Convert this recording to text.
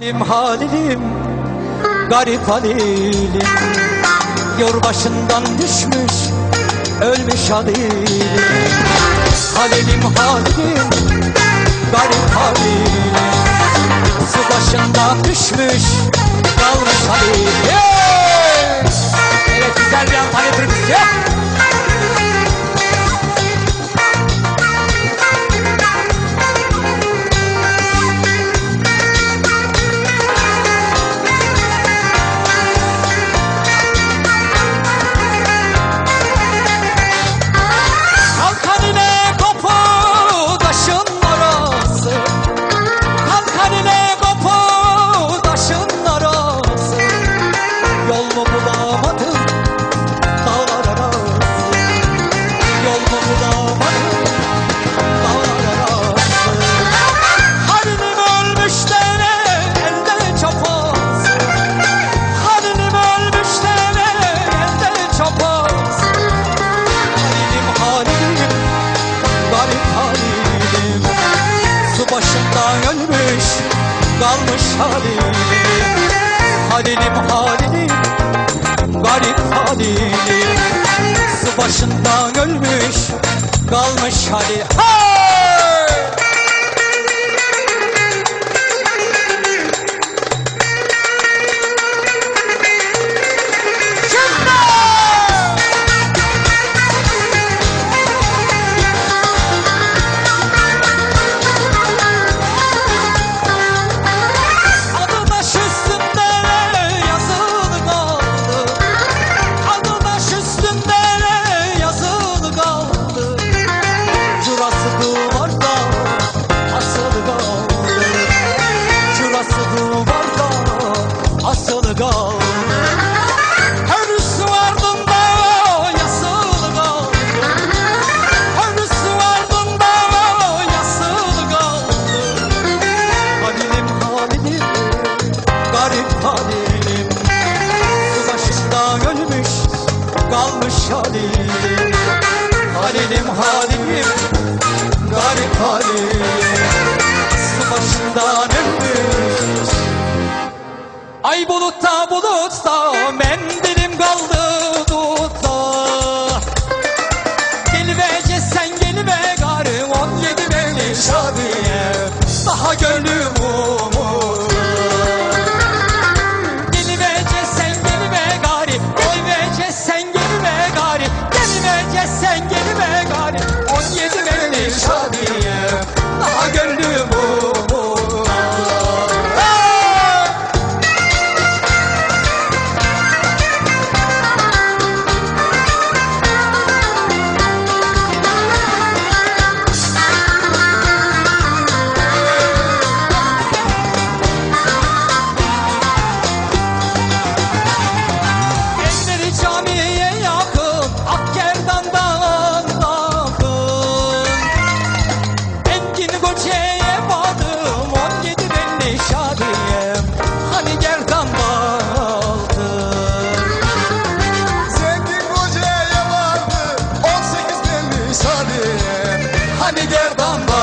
Halim halilim, garip halilim. Yol başından düşmüş, ölmüş halilim. Halilim halilim, garip halilim. Su başında düşmüş, halim Halilim halilim garip halilim Su başından ölmüş kalmış hali ha! halim Garip halim. Su başından ölmüş Ay bulutta bulutta mendil yerden